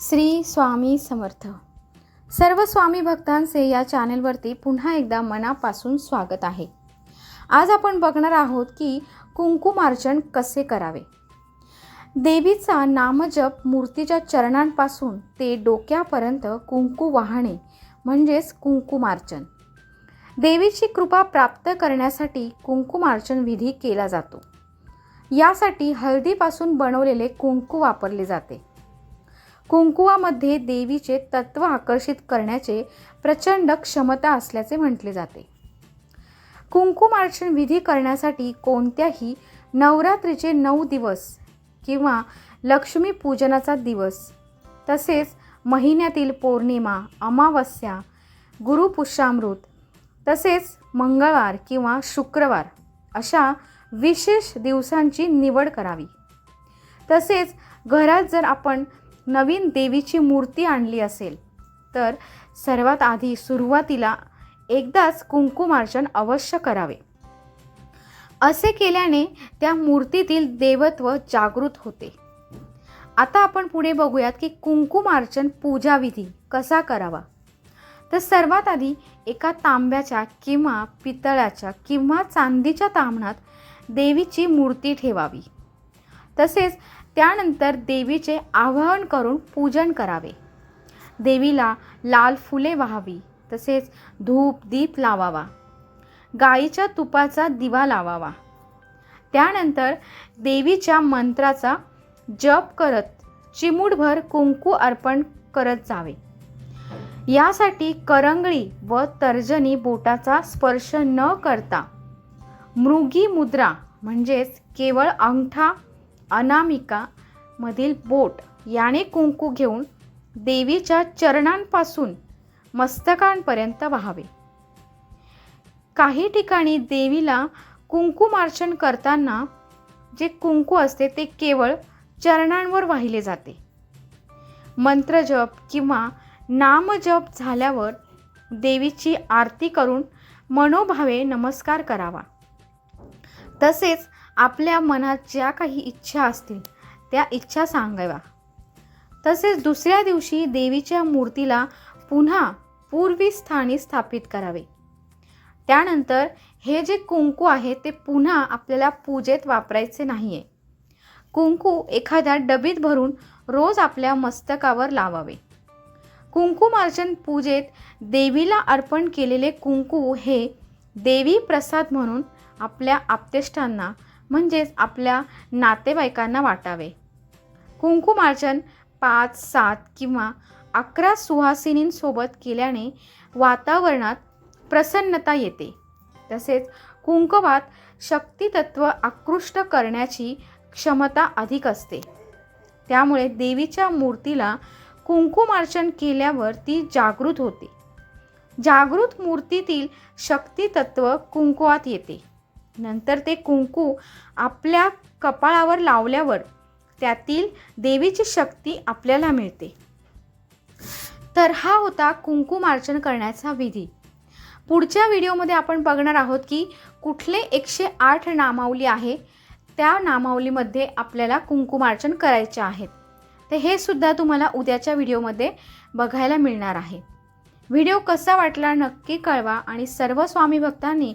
श्री स्वामी समर्थ. सर्व स्वामी भक्तांचे या चॅनेलवरती पुन्हा एकदा मनापासून स्वागत आहे. आज आपण बघणार आहोत की कुंकुमार्चन कसे करावे? देवीचा नामजप मूर्तीच्या चरणांपासून ते डोक्यापर्यंत कुंकू वाहणे म्हणजेच कुंकुमार्चन देवीची कृपा प्राप्त करण्यासाठी कुंकुमार्चन विधी केला जातो. यासाठी हळदीपासून बनवलेले कुंकू वापरले जाते. कुंकुवामध्ये देवीचे तत्व आकर्षित करण्याचे प्रचंड क्षमता असल्याचे म्हटले जाते. कुंकुमार्चन विधी करण्यासाठी कोणत्याही नवरात्रीचे नऊ दिवस किंवा लक्ष्मी पूजनाचा दिवस तसेच महिन्यातील पौर्णिमा अमावस्या गुरुपुष्यामृत तसेच मंगळवार किंवा शुक्रवार अशा विशेष दिवसांची निवड करावी. तसेच घरात जर आपण नवीन देवीची मूर्ती आणली असेल. तर सर्वात आधी सुरुवातीला एकदाच कुंकुमार्चन अवश्य करावे. असे केल्याने त्या मूर्तीतील देवत्व जागृत होते. आता आपण पुढे बघूयात की कुंकुमार्चन पूजाविधी कसा करावा. तर सर्वात आधी एका तांब्याच्या किंवा पितळाच्या किंवा चांदीच्या तांबणात देवीची मूर्ती ठेवावी. तसेच त्यानंतर देवीचे आवाहन करून पूजन करावे. देवीला लाल फुले वाहावी तसेच धूप दीप लावावा. गाईच्या तुपाचा दिवा लावावा. त्यानंतर देवीच्या मंत्राचा जप करत चिमूटभर कुंकू अर्पण करत जावे. यासाठी करंगळी व तर्जनी बोटाचा स्पर्श न करता मृगी मुद्रा म्हणजेच केवळ अंगठा अनामिका मधील बोट याने कुंकू घेऊन देवीच्या चरणांपासून मस्तकांपर्यंत वाहावे. काही ठिकाणी देवीला कुंकुमार्चन करताना जे कुंकू असते ते केवळ चरणांवर वाहिले जाते. मंत्रजप किंवा नामजप झाल्यावर देवीची आरती करून मनोभावे नमस्कार करावा. तसेच आपल्या मनात ज्या काही इच्छा असतील त्या इच्छा सांगाव्या. तसेच दुसऱ्या दिवशी देवीच्या मूर्तीला पुन्हा पूर्वी स्थानी स्थापित करावे. त्यानंतर हे जे कुंकू आहे ते पुन्हा आपल्याला पूजेत वापरायचे नाही आहे कुंकू एखाद्या डबीत भरून रोज आपल्या मस्तकावर लावावे. कुंकुमार्चन पूजेत देवीला अर्पण केलेले कुंकू हे देवी प्रसाद म्हणून आपल्या आप्तेष्टांना म्हणजेच आपल्या नातेवाईकांना वाटावे. कुंकुमार्चन पाच सात किंवा अकरा सुहासिनींसोबत केल्याने वातावरणात प्रसन्नता येते. तसेच कुंकवात शक्तितत्व आकृष्ट करण्याची क्षमता अधिक असते. त्यामुळे देवीच्या मूर्तीला कुंकुमार्चन केल्यावर ती जागृत होते. जागृत मूर्तीतील शक्तितत्व कुंकुवात येते. नंतर ते कुंकू आपल्या कपाळावर लावल्यावर त्यातील देवीची शक्ती आपल्याला मिळते. तर हा होता कुंकुमार्चन करण्याचा विधी. पुढच्या व्हिडिओमध्ये आपण बघणार आहोत की कुठले एकशे आठ नामावली आहे त्या नामावलीमध्ये आपल्याला कुंकुमार्चन करायचे आहेत. तर हे सुद्धा तुम्हाला उद्याच्या व्हिडिओमध्ये बघायला मिळणार आहे. व्हिडिओ कसा वाटला नक्की कळवा आणि सर्व स्वामी भक्तांनी